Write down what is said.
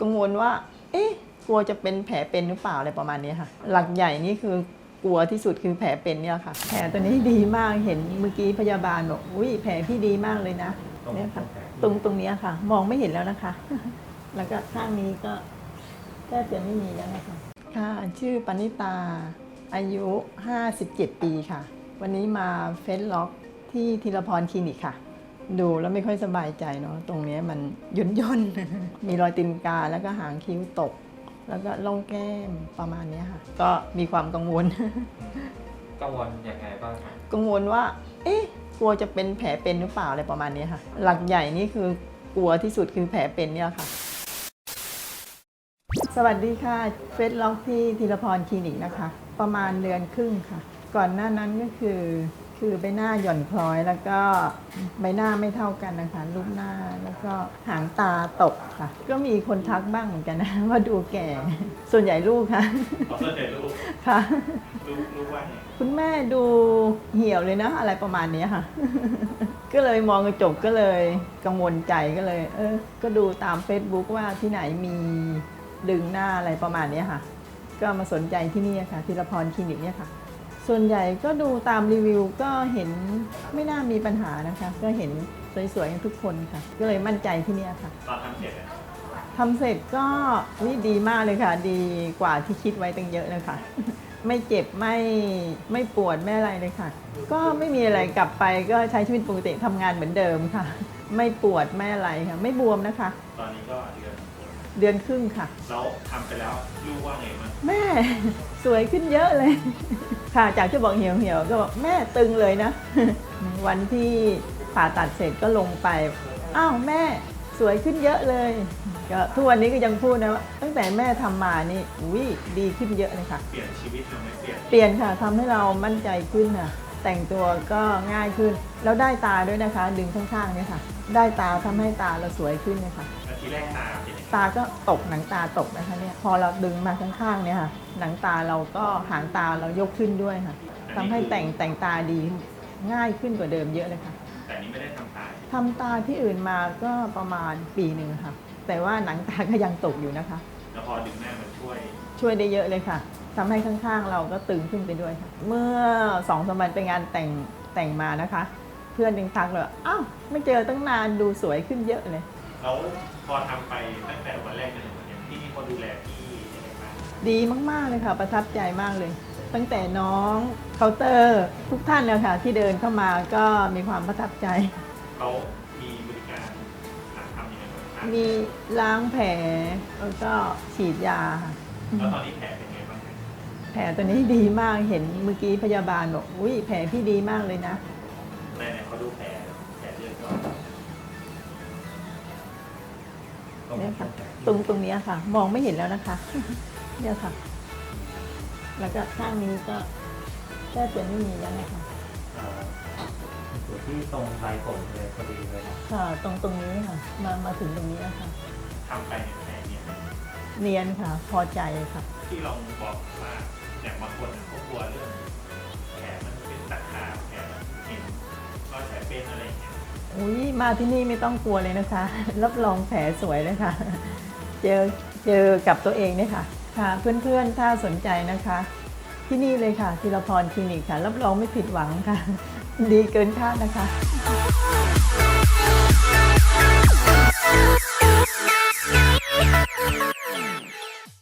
กังวลว่า เอ๊ะกลัวจะเป็นแผลเป็นหรือเปล่าอะไรประมาณนี้ค่ะ หลักใหญ่นี่คือกลัวที่สุดคือแผลเป็นเนี่ยค่ะ แผลตัวนี้ดีมากเห็นเมื่อกี้พยาบาลบอกอุ้ยแผลพี่ดีมากเลยนะตรงเนี่ยค่ะ ตรงแผลตรงตรงเนี้ยค่ะ มองไม่เห็นแล้วนะคะ แล้วก็ข้างนี้ก็แทบจะไม่มีแล้วนะคะค่ะชื่อปณิตาอายุ 57 ปีค่ะ วันนี้มาเฟซล็อกที่ธีรพรคลินิกค่ะ ดูแล้วไม่ค่อยสบายใจเนาะตรงเนี้ยมันย่นย่นๆมีรอยตีนกาแล้วก็หางคิ้วตก แล้วก็ล่องแก้มประมาณเนี้ยค่ะ ก็มีความกังวล กังวลยังไงบ้างครับกังวลว่า เอ๊ะกลัวจะเป็นแผลเป็นหรือเปล่าอะไรประมาณเนี้ยค่ะ หลักใหญ่นี่คือกลัวที่สุดคือแผลเป็นเนี่ยค่ะ สวัสดีค่ะเฟซล็อกที่ธีรพรคลินิกนะคะ ประมาณเดือนครึ่งค่ะ ก่อนหน้านั้นก็คือ คือใบหน้าหย่อนคล้อยแล้วก็ใบหน้าไม่เท่ากันนะคะรูปหน้าแล้วก็หางตาตกค่ะ ก็มีคนทักบ้างเหมือนกันนะว่าดูแก่ ส่วนใหญ่ลูกค่ะขอเสื้อเด็ลูกค่ะ ลูกลูกว่าไงคุณแม่ดูเหี่ยวเลยนะอะไรประมาณเนี้ยค่ะ ก็เลยมองกระจกก็เลยกังวลใจก็เลย เออ ก็ดูตาม Facebook ว่าที่ไหนมีดึงหน้าอะไรประมาณเนี้ยค่ะ ก็มาสนใจที่นี่ค่ะธีรพรคลินิกเนี่ยค่ะ ส่วนใหญ่ก็ดูตามรีวิวก็เห็นไม่น่ามีปัญหานะคะ ก็เห็นสวยๆกันทุกคนค่ะ ก็เลยมั่นใจที่เนี่ยค่ะตอนทำเสร็จอะทำเสร็จก็วิดีมากเลยค่ะ ดีกว่าที่คิดไว้ตั้งเยอะเลยค่ะ ไม่เจ็บไม่ไม่ปวดไม่อะไรเลยค่ะ ก็ไม่มีอะไรกลับไปก็ใช้ชีวิตปกติทำงานเหมือนเดิมค่ะ ไม่ปวดไม่อะไรค่ะ ไม่บวมนะคะ ตอนนี้ก็เดือน เดือนครึ่งค่ะ แล้วทำไปแล้วลูกว่าไงบ้างแม่ สวยขึ้นเยอะเลย ค่ะจากที่บอกเหี่ยวเหี่ยวๆก็บอกแม่ตึงเลยนะ วันที่ผ่าตัดเสร็จก็ลงไป อ้าวแม่สวยขึ้นเยอะเลยก็ทุกวันนี้ก็ยังพูดนะว่าตั้งแต่แม่ทำมานี่อุ้ยดีขึ้นเยอะเลยค่ะ เปลี่ยนชีวิตทำไมเปลี่ยน เปลี่ยนค่ะทำให้เรามั่นใจขึ้นค่ะแต่งตัวก็ง่ายขึ้น แล้วได้ตาด้วยนะคะ ดึงข้างๆเนี่ยค่ะ ได้ตาทำให้ตาเราสวยขึ้นนะคะแล้ว ทีแรกตาเป็นยังไงตาก็ตกหนังตาตกนะคะเนี่ยพอเราดึงมาข้างๆเนี่ยค่ะ หนังตาเราก็หางตาเรายกขึ้นด้วยค่ะทำให้แต่งแต่งตาดีง่ายขึ้นกว่าเดิมเยอะเลยค่ะแต่นี้ไม่ได้ทำตาทำตาที่อื่นมาก็ประมาณปีหนึ่งค่ะ แต่ว่าหนังตาก็ยังตกอยู่นะคะ แล้วพอดึงหน้ามันช่วย ช่วยได้เยอะเลยค่ะทำให้ข้างๆเราก็ตึงขึ้นไปด้วยค่ะ เมื่อสองสามวันไปงานแต่งแต่งมานะคะ เพื่อนยังทักเลยว่าอ้าวไม่เจอตั้งนานดูสวยขึ้นเยอะเลย แล้วพอทำไปตั้งแต่วันแรกจนถึงวันนี้ที่มีคนดูแลพี่ยังไงบ้างดีมาก ๆ เลยค่ะ ประทับใจมากเลย ตั้งแต่น้องเคาน์เตอร์ทุกท่านเลยค่ะ ที่เดินเข้ามาก็มีความประทับใจ เขามีบริการหาทำยังไงบ้างครับมีล้างแผลแล้วก็ฉีดยาค่ะแล้วตอนนี้แผลเป็นไงบ้างครับแผลตัวนี้ดีมากเห็นเมื่อกี้พยาบาลบอกอุ้ยแผลพี่ดีมากเลยนะในในเขาดูแผล เนี่ยค่ะ ตรงตรงเนี้ยค่ะ มองไม่เห็นแล้วนะคะ เนี่ยค่ะ แล้วก็ข้างนี้ก็แทบจะไม่มีแล้วนะคะเอ่ออยู่ที่ตรงปลายผมเลยพอดีเลยนะค่ะ ตรงตรงนี้ค่ะ มามาถึงตรงนี้ค่ะทำไปเนี่ยแผลเนี่ยเนียนค่ะ พอใจค่ะ ที่ลองบอกว่าอย่างบางคนเขากลัวเรื่องแผลมันเป็นตัดขาดแผลมันเห็นก็แผลเป็นอะไรอย่างเงี้ย อุ้ยมาที่นี่ไม่ต้องกลัวเลยนะคะ รับรองแผลสวยเลยค่ะ เจอเจอกับตัวเองเนี่ยค่ะ ค่ะ เพื่อนๆ ถ้าสนใจนะคะ ที่นี่เลยค่ะธีรพรคลินิกค่ะ รับรองไม่ผิดหวังค่ะ ดีเกินคาดนะคะ